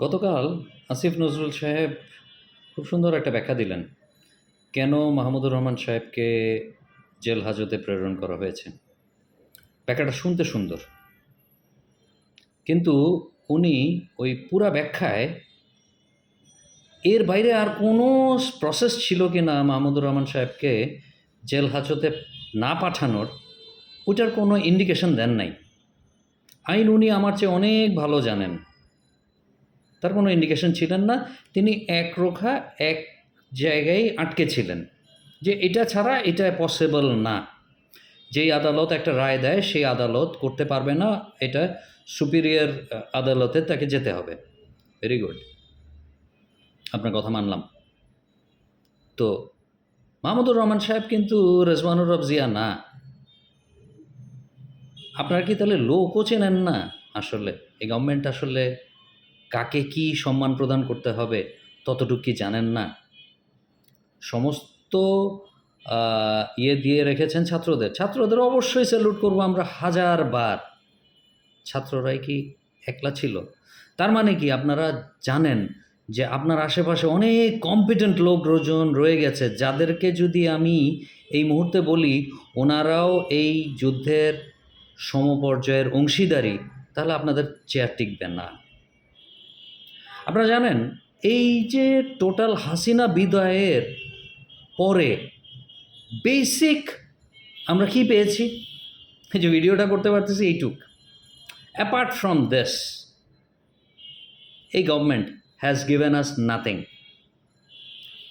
গতকাল আসিফ নজরুল সাহেব খুব সুন্দর একটা ব্যাখ্যা দিলেন। কেন মাহমুদুর রহমান সাহেবকে জেল হাজতে প্রেরণ করা হয়েছে? ব্যাখ্যাটা শুনতে সুন্দর। কিন্তু উনি ওই পুরা ব্যাখ্যায় এর বাইরে আর কোনো প্রসেস ছিল কি না মাহমুদুর রহমান সাহেবকে জেল হাজতে না পাঠানোর ওটার কোনো ইন্ডিকেশন দেন নাই। আইন উনি আমার চেয়ে অনেক ভালো জানেন। তার কোনো ইন্ডিকেশন ছিলেন না। তিনি একরোখা এক জায়গায় আটকে ছিলেন যে এটা ছাড়া এটা পসিবল না। যেই আদালত একটা রায় দেয়, সেই আদালত করতে পারবে না, এটা সুপিরিয়র আদালতে তাকে যেতে হবে। ভেরি গুড আপনার কথা মানলাম। তো মাহমুদুর রহমান সাহেব কিন্তু রেজওয়ানুর রব জিয়া না। আপনারা কি তাহলে লোকও চেনেন না আসলে? এই গভর্নমেন্ট আসলে কাকে কি সম্মান প্রদান করতে হবে ততটুকু কি জানেন না? সমস্ত ইয়ে দিয়ে রেখেছেন ছাত্রদের। ছাত্রদের অবশ্যই স্যালুট করব আমরা হাজার বার। ছাত্ররাই কি একলা ছিল? তার মানে কি আপনারা জানেন যে আপনার আশেপাশে অনেক কম্পিটেন্ট লোক রোজন রয়ে গেছে, যাদেরকে যদি আমি এই মুহূর্তে বলি ওনারাও এই যুদ্ধের সমপর্যায়ের অংশীদারি তাহলে আপনাদের চেয়ার টিকবে না। আপনারা জানেন, এই যে টোটাল হাসিনা বিদায়ের পরে বেসিক আমরা কি পেয়েছি? এই যে ভিডিওটা করতে পারতেছি এইটুক। অ্যাপার্ট ফ্রম দিস এই government has given us nothing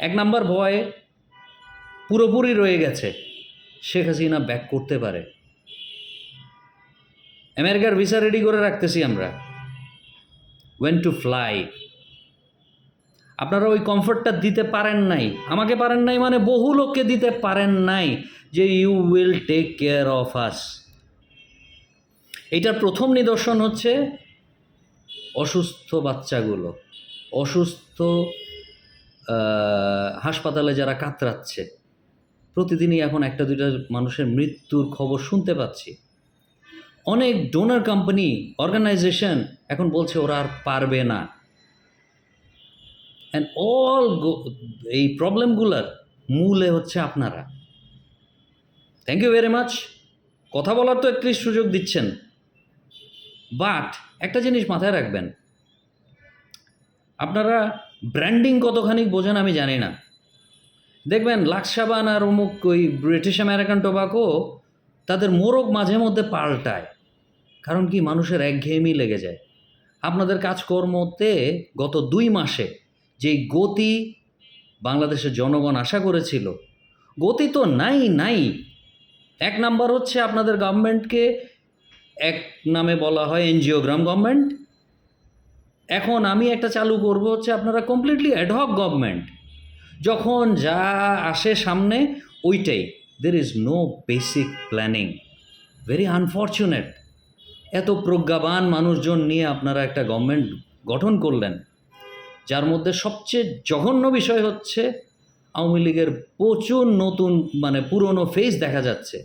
এক নাম্বার ভয় পুরোপুরি রয়ে গেছে শেখ হাসিনা ব্যাক করতে পারে। আমেরিকার ভিসা রেডি করে রাখতেছি আমরা। ওয়েন টু ফ্লাই আপনারা ওই কমফর্টটা দিতে পারেন নাই। আমাকে পারেন নাই মানে বহু লোককে দিতে পারেন নাই যে you will take care of us এইটার প্রথম নিদর্শন হচ্ছে অসুস্থ বাচ্চাগুলো। অসুস্থ হাসপাতালে যারা কাতরাচ্ছে, প্রতিদিনই এখন একটা দুইটা মানুষের মৃত্যুর খবর শুনতে পাচ্ছি। অনেক ডোনার কোম্পানি অর্গানাইজেশন এখন বলছে ওরা আর পারবে না। অ্যান্ড অল এই প্রবলেমগুলোর মূলে হচ্ছে আপনারা। থ্যাংক ইউ ভেরি মাচ কথা বলার তো একত্রিশ সুযোগ দিচ্ছেন। বাট একটা জিনিস মাথায় রাখবেন। আপনারা ব্র্যান্ডিং কতখানি বোঝেন আমি জানি না। দেখবেন লাক্সাবান আর অমুক ওই ব্রিটিশ আমেরিকান টোবাকো তাদের মোরগ মাঝে মধ্যে পাল্টায়। কারণ কি? মানুষের একঘেয়েমি লেগে যায়। আপনাদের কাজকর্মতে গত দুই মাসে যেই গতি বাংলাদেশের জনগণ আশা করেছিল, গতি তো নাই নাই। এক নাম্বার হচ্ছে আপনাদের গভর্নমেন্টকে এক নামে বলা হয় এনজিওগ্রাম গভর্নমেন্ট এখন আমি একটা চালু করব হচ্ছে আপনারা কমপ্লিটলি অ্যাডহক গভর্নমেন্ট যখন যা আসে সামনে, ওইটাই। There is no basic planning very unfortunate এত প্রজ্ঞাবান মানুষজন নিয়ে আপনারা একটা গভর্নমেন্ট গঠন করলেন। যার মধ্যে সবচেয়ে জঘন্য বিষয় হচ্ছে আওয়ামী লীগের প্রচুর নতুন মানে পুরনো ফেস দেখা যাচ্ছে।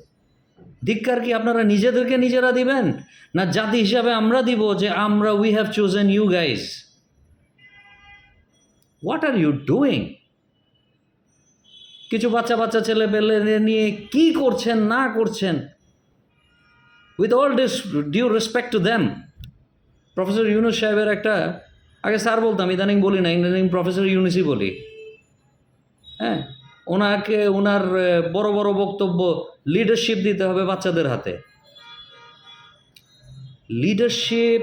ধিক্কার কি আপনারা নিজেদেরকে নিজেরা দিবেন? না জাতি হিসাবে আমরা দিব যে আমরা we have chosen you guys what are you doing কিছু বাচ্চা বাচ্চা ছেলে পেলে নিয়ে কি করছেন, না করছেন? With all due respect to them professor Yunus সাহেবের একটা আগে স্যার বলতাম, ইদানিং বলি না, ইদানিং প্রফেসর ইউনিসি বলি। হ্যাঁ ওনাকে, ওনার বড় বড় বক্তব্য লিডারশিপ দিতে হবে বাচ্চাদের হাতে। লিডারশিপ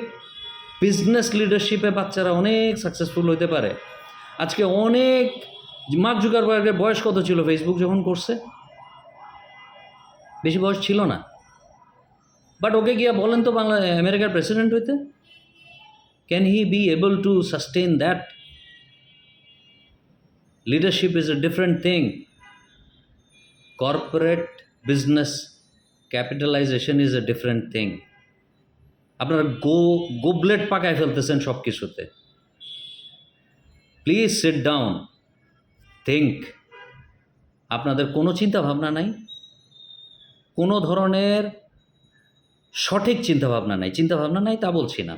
বিজনেস লিডারশিপে বাচ্চারা অনেক সাকসেসফুল হতে পারে। আজকে অনেক মার্ক জুকারবার্গের বয়স কত ছিল ফেসবুক যখন করছে? বেশি বয়স ছিল না। বাট ওকে গিয়া বলেন তো বাংলা আমেরিকার প্রেসিডেন্ট হইতে। Can he be able to sustain that leadership is a different thing. Corporate business capitalization is a different thing. আপনারা গো, গোবলেট পাকায় ফেলতেছেন সব কিছুতে প্লিজ সিট ডাউন থিঙ্ক আপনাদের কোনো চিন্তা ভাবনা নাই। কোনো ধরনের সঠিক চিন্তা ভাবনা নাই। চিন্তা ভাবনা নাই তা বলছি না।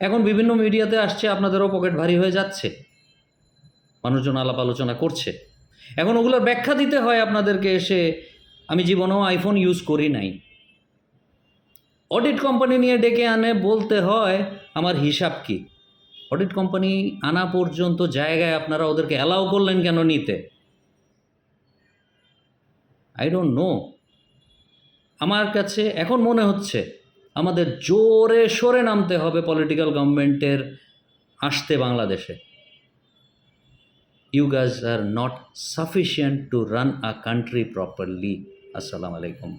এখন বিভিন্ন মিডিয়াতে আসছে, আপনাদেরও পকেট ভারী হয়ে যাচ্ছে। মানুষজন আলাপ আলোচনা করছে। এখন ওগুলোর ব্যাখ্যা দিতে হয় আপনাদেরকে এসে। আমি জীবনেও আইফোন ইউজ করি নাই। অডিট কোম্পানি নিয়ে ডেকে আনে, বলতে হয়, আমার হিসাব কি? অডিট কোম্পানি আনা পর্যন্ত জায়গায় আপনারা ওদেরকে অ্যালাউ করলেন কেন নিতে? আই ডোন্ট নো আমার কাছে এখন মনে হচ্ছে আমাদের জোরে সরে নামতে হবে পলিটিক্যাল গভর্নমেন্টের আসতে বাংলাদেশে। You guys are not sufficient to run a country properly আসসালামু আলাইকুম।